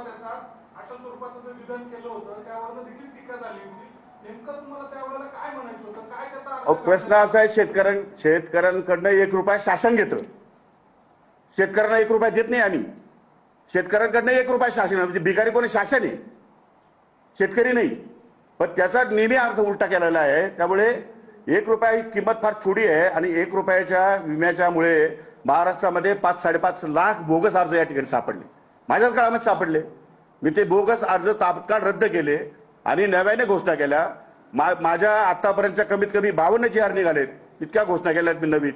विरोधात येतात अशा स्वरूपाचं जे विधान केलं होतं त्यावर देखील टीका झाली होती. नेमकं तुम्हाला त्यावेळेला काय म्हणायचं होतं? काय त्याचा अहो, प्रश्न असा आहे शेतकऱ्यां शेतकऱ्यांकडनं एक रुपया शासन घेतं. शेतकऱ्यांना एक रुपया देत नाही आम्ही. शेतकऱ्यांकडनं एक रुपया शासन म्हणजे भिकारी कोणी शासन आहे? शेतकरी नाही. पण त्याचा नेहमी अर्थ उलटा केलेला आहे. त्यामुळे एक रुपया ही किंमत फार थोडी आहे आणि एक रुपयाच्या विम्याच्यामुळे महाराष्ट्रामध्ये पाच साडेपाच लाख बोगस अर्ज या ठिकाणी सापडले. माझ्याच काळामध्ये सापडले. मी ते बोगस अर्ज तात्काळ रद्द केले आणि नव्याने घोषणा केल्या. मा माझ्या आतापर्यंतच्या कमीत कमी बावन्न जी आर निघालेत. इतक्या घोषणा केल्या आहेत मी नवीन.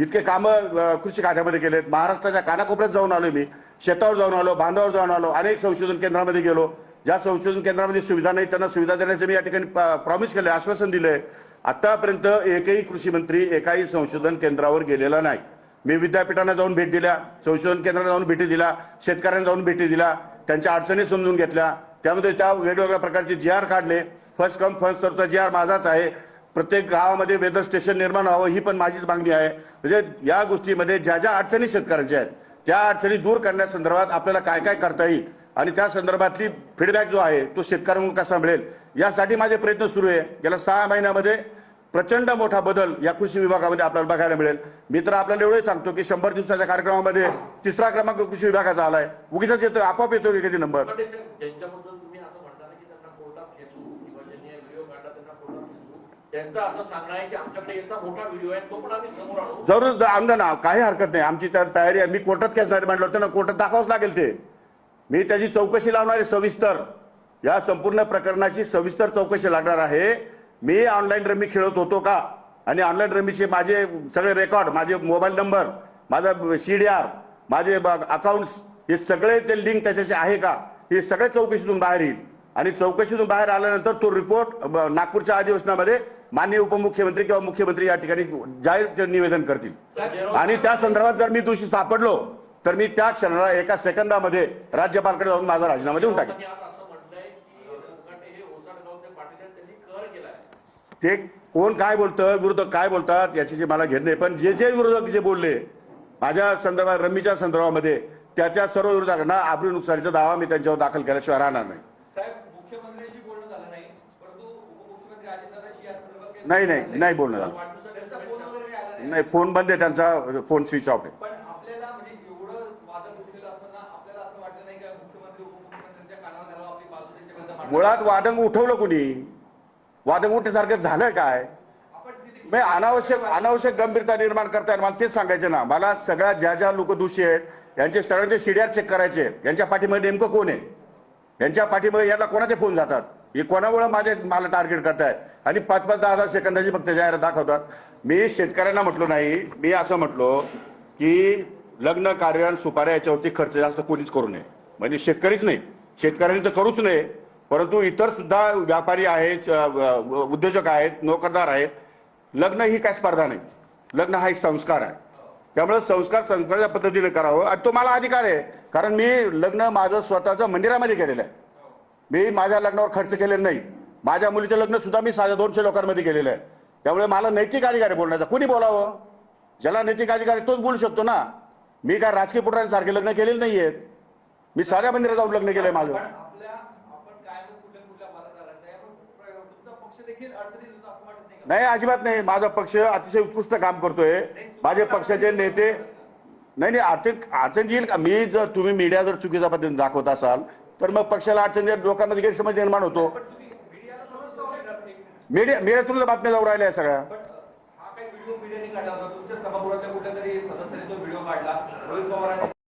इतके कामं कृषी खात्यामध्ये केलेत. महाराष्ट्राच्या कानाकोपऱ्यात जाऊन आलो मी. शेतावर जाऊन आलो बांधावर जाऊन आलो अनेक संशोधन केंद्रामध्ये गेलो. ज्या संशोधन केंद्रामध्ये सुविधा नाही त्यांना सुविधा देण्याचं मी या ठिकाणी प्रॉमिस केलं आश्वासन दिलंय. आतापर्यंत एकही कृषी मंत्री एकाही संशोधन केंद्रावर गेलेला नाही. मी विद्यापीठांना जाऊन भेट दिल्या संशोधन केंद्राला जाऊन भेटी दिल्या शेतकऱ्यांना जाऊन भेटी दिल्या त्यांच्या अडचणी समजून घेतल्या. त्यामध्ये त्या वेगवेगळ्या प्रकारचे जी आर काढले. फर्स्ट कम फर्स्ट सर्वचा जी आर माझाच आहे. प्रत्येक गावामध्ये वेदर स्टेशन निर्माण व्हावं ही पण माझीच मागणी आहे. म्हणजे या गोष्टीमध्ये ज्या ज्या अडचणी शेतकऱ्यांच्या आहेत त्या अडचणी दूर करण्यासंदर्भात आपल्याला काय काय करता येईल आणि त्या संदर्भातली फीडबॅक जो आहे तो शेतकऱ्यांना कसा मिळेल यासाठी माझे प्रयत्न सुरू आहे. गेल्या सहा महिन्यामध्ये प्रचंड मोठा बदल या कृषी विभागामध्ये आपल्याला बघायला मिळेल. मी तर आपल्याला एवढंच सांगतो की शंभर दिवसाच्या कार्यक्रमामध्ये तिसरा क्रमांक कृषी विभागाचा आलाय. उगीच येतोय आपोआप येतोय की कधी नंबर? जरूर आमदार ना काही हरकत नाही. आमची त्या तयारी आहे. मी कोर्टात खेचणार म्हटलं होतं ना कोर्टात दाखवावंच लागेल ते. मी त्याची चौकशी लावणार आहे सविस्तर या संपूर्ण प्रकरणाची सविस्तर चौकशी लागणार आहे. मी ऑनलाईन रमी खेळत होतो का? आणि ऑनलाईन रमीचे माझे सगळे रेकॉर्ड माझे मोबाईल नंबर माझा सीडीआर माझे अकाउंट्स हे सगळे ते लिंक त्याच्याशी आहे का? हे सगळे चौकशीतून बाहेर येईल. आणि चौकशीतून बाहेर आल्यानंतर तो रिपोर्ट नागपूरच्या अधिवेशनामध्ये माननीय उपमुख्यमंत्री किंवा मुख्यमंत्री या ठिकाणी जाहीर निवेदन करतील. आणि त्या संदर्भात जर मी दोषी सापडलो तर मी त्या क्षणाला एका सेकंदामध्ये राज्यपालकडे जाऊन माझा राजीनामा देऊन टाकेन त्यांनी आज असं म्हटलंय की मुनगंटे हे ओसाडगावचे पाटील आहेत त्यांनी कर केलाय ते कोण काय बोलतं विरोधक काय बोलतात याच्याशी मला घेणं नाही. पण जे जे विरोधक जे बोलले माझ्या संदर्भात रमीच्या संदर्भामध्ये त्या त्या सर्व विरोधकांना आबरू नुकसानीचा दावा मी त्यांच्यावर दाखल केल्याशिवाय राहणार नाही. नाही नाही नाही बोलणं झालं. नाही. फोन बंद आहे त्यांचा फोन स्विच ऑफ आहे. म्हणजे आपली? मुळात वादंग उठवलं कुणी? वादंगुटीसारखं झालं काय? मी अनावश्यक अनावश्यक गंभीरता निर्माण करताय मला तेच सांगायचे ना मला सगळ्या ज्या ज्या लोक दोषी आहेत यांचे सगळ्यांचे सीडीआर चेक करायचे यांच्या पाठीमध्ये नेमकं कोण आहे? यांच्या पाठीमध्ये याला कोणाचे फोन जातात? हे कोणामुळे माझे मला टार्गेट करताय आणि पाच पाच दहा दहा सेकंदाची फक्त जाहिरात दाखवतात. मी शेतकऱ्यांना म्हटलो नाही मी असं म्हटलो की लग्न कार्य सुपाऱ्या याच्यावरती खर्च जास्त कोणीच करू नये. म्हणजे शेतकरीच नाही. शेतकऱ्यांनी तर करूच नये. परंतु इतर सुद्धा व्यापारी आहेत उद्योजक आहेत नोकरदार आहेत. लग्न ही काय स्पर्धा नाही. लग्न हा एक संस्कार आहे. त्यामुळे संस्कार संस्काराच्या पद्धतीने करावं. आणि तो मला अधिकार आहे. कारण मी लग्न माझं स्वतःचं मंदिरामध्ये केलेलं आहे. मी माझ्या लग्नावर खर्च केलेला नाही. माझ्या मुलीचं लग्न सुद्धा मी साध्या दोनशे लोकांमध्ये केलेलं आहे. त्यामुळे मला नैतिक अधिकार आहे बोलण्याचा. कुणी बोलावं? ज्याला नैतिक अधिकार आहे तोच बोलू शकतो ना. मी काय राजकीय पुत्रांसारखे लग्न केलेले नाही आहेत मी साध्या मंदिरात जाऊन लग्न केलंय माझं पण आपल्या आपण काय कुठल्या कुठल्या वादात आला नाही आपण तुमचा पक्ष देखील अडचणीत होता असं वाटत नाही अजिबात नाही. माझा पक्ष अतिशय उत्कृष्ट काम करतोय. माझे पक्षाचे नेते नाही नाही अडचण अडचण येईल का? मी जर तुम्ही मीडिया जर चुकीच्या पद्धतीने दाखवत असाल तर मग पक्षाला अडचण येईल लोकांमध्ये गैरसमज निर्माण होतो. नाही. मीडिया मीडियातून बातम्या जाऊ राहिल्या सगळ्या.